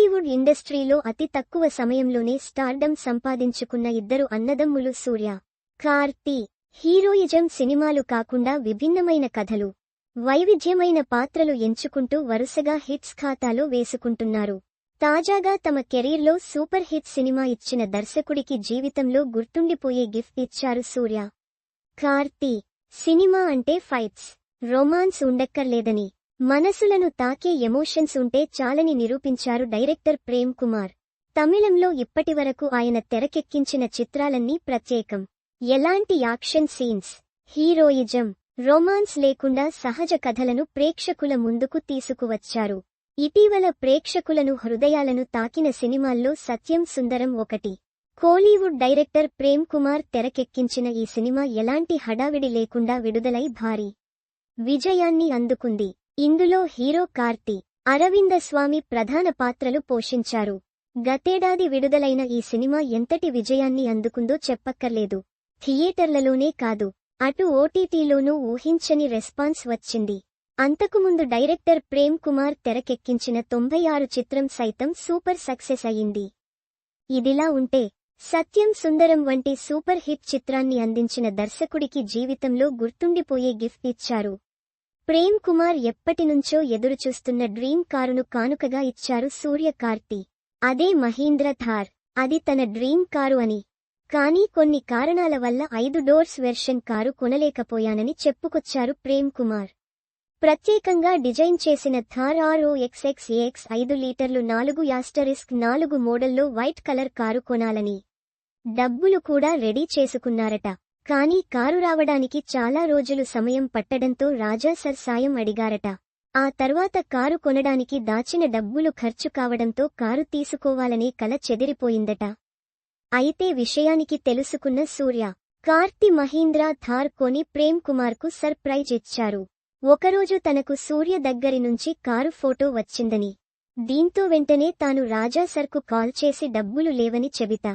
టాలీవుడ్ ఇండస్ట్రీలో అతి తక్కువ సమయంలోనే స్టార్డమ్ సంపాదించుకున్న ఇద్దరు అన్నదమ్ములు సూర్య కార్తీ హీరోయిజం సినిమాలు కాకుండా విభిన్నమైన కథలు వైవిధ్యమైన పాత్రలు ఎంచుకుంటూ వరుసగా హిట్స్ ఖాతాలో వేసుకుంటున్నారు. తాజాగా తమ కెరీర్లో సూపర్ హిట్ సినిమా ఇచ్చిన దర్శకుడికి జీవితంలో గుర్తుండిపోయే గిఫ్ట్ ఇచ్చారు సూర్య కార్తీ. సినిమా అంటే ఫైట్స్ రొమాన్స్ ఉండక్కర్లేదని మనసులను తాకే ఎమోషన్స్ ఉంటే చాలని నిరూపించారు డైరెక్టర్ ప్రేమ్ కుమార్. తమిళంలో ఇప్పటివరకు ఆయన తెరకెక్కించిన చిత్రాలన్నీ ప్రత్యేకం. ఎలాంటి యాక్షన్ సీన్స్ హీరోయిజం రొమాన్స్ లేకుండా సహజ కథలను ప్రేక్షకుల ముందుకు తీసుకువచ్చారు. ఇటీవల ప్రేక్షకులను హృదయాలను తాకిన సినిమాల్లో సత్యం సుందరం ఒకటి. కోలీవుడ్ డైరెక్టర్ ప్రేమ్ కుమార్ తెరకెక్కించిన ఈ సినిమా ఎలాంటి హడావిడి లేకుండా విడుదలై భారీ విజయాన్ని అందుకుంది. ఇందులో హీరో కార్తి అరవింద స్వామి ప్రధాన పాత్రలు పోషించారు. గతేడాది విడుదలైన ఈ సినిమా ఎంతటి విజయాన్ని అందుకుందో చెప్పక్కర్లేదు. థియేటర్లలోనే కాదు అటు ఓటీటీలోనూ ఊహించని రెస్పాన్స్ వచ్చింది. అంతకుముందు డైరెక్టర్ ప్రేమ్ కుమార్ తెరకెక్కించిన తొంభై ఆరు చిత్రం సైతం సూపర్ సక్సెస్ అయింది ఇదిలా ఉంటే సత్యం సుందరం వంటి సూపర్ హిట్ చిత్రాన్ని అందించిన దర్శకుడికి జీవితంలో గుర్తుండిపోయే గిఫ్ట్ ఇచ్చారు. ప్రేమ్ కుమార్ ఎప్పటినుంచో ఎదురుచూస్తున్న డ్రీమ్ కారును కానుకగా ఇచ్చారు సూర్య కార్తి. అదే మహీంద్ర థార్. అది తన డ్రీమ్ కారు అని. కానీ కొన్ని కారణాల వల్ల ఐదు డోర్స్ వెర్షన్ కారు కొనలేకపోయానని చెప్పుకొచ్చారు ప్రేమ్ కుమార్. ప్రత్యేకంగా డిజైన్ చేసిన థార్ ఆర్ఓ ఎక్స్ఎక్స్ ఐదు లీటర్లు నాలుగు యాస్టరిస్క్ నాలుగు మోడల్లో వైట్ కలర్ కారు కొనాలని. డబ్బులు కూడా రెడీ చేసుకున్నారట. కానీ కారు రావడానికి చాలా రోజులు సమయం పట్టడంతో రాజా సర్ సాయం అడిగారట. ఆ తర్వాత కారు కొనడానికి దాచిన డబ్బులు ఖర్చు కావడంతో కారు తీసుకోవాలనే కల చెదిరిపోయిందట. అయితే విషయానికి తెలుసుకున్న సూర్య కార్తి మహీంద్రా థార్ కొని ప్రేమ్ కుమార్కు సర్ప్రైజ్ ఇచ్చారు. ఒకరోజు తనకు సూర్య దగ్గరి నుంచి కారు ఫోటో వచ్చిందని. దీంతో వెంటనే తాను రాజా సర్కు కాల్ చేసి డబ్బులు లేవని చెబితా.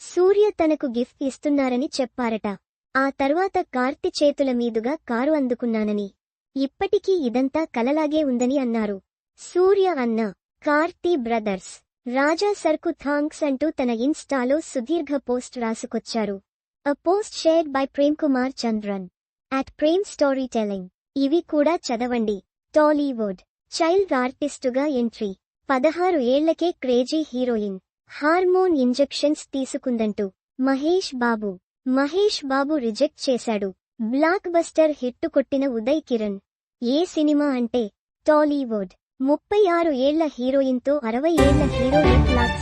సూర్య తనకు గిఫ్ట్ ఇస్తున్నారని చెప్పారట. ఆ తర్వాత కార్తి చేతుల మీదుగా కారు అందుకున్నానని. ఇప్పటికీ ఇదంతా కలలాగే ఉందని అన్నారు. సూర్య అన్న కార్తీ బ్రదర్స్ రాజా సర్కు థాంక్స్ అంటూ తన ఇన్స్టాలో సుదీర్ఘ post రాసుకొచ్చారు. A post shared by Prem Kumar Chandran at Prem storytelling ఇవి కూడా చదవండి. టాలీవుడ్ చైల్డ్ ఆర్టిస్టుగా ఎంట్రీ. పదహారు ఏళ్ళకే క్రేజీ హీరోయిన్. హార్మోన్ ఇంజెక్షన్స్ తీసుకుందంటూ. మహేష్ బాబు మహేష్ బాబు రిజెక్ట్ చేశాడు. బ్లాక్ బస్టర్ హిట్టు కొట్టిన ఉదయ్ కిరణ్. ఏ సినిమా అంటే టాలీవుడ్. ముప్పై ఆరు ఏళ్ళ హీరోయిన్తో అరవై ఏళ్ళ హీరో బ్లాక్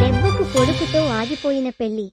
దెబ్బకు కొడుకుతో ఆగిపోయిన పెళ్ళి.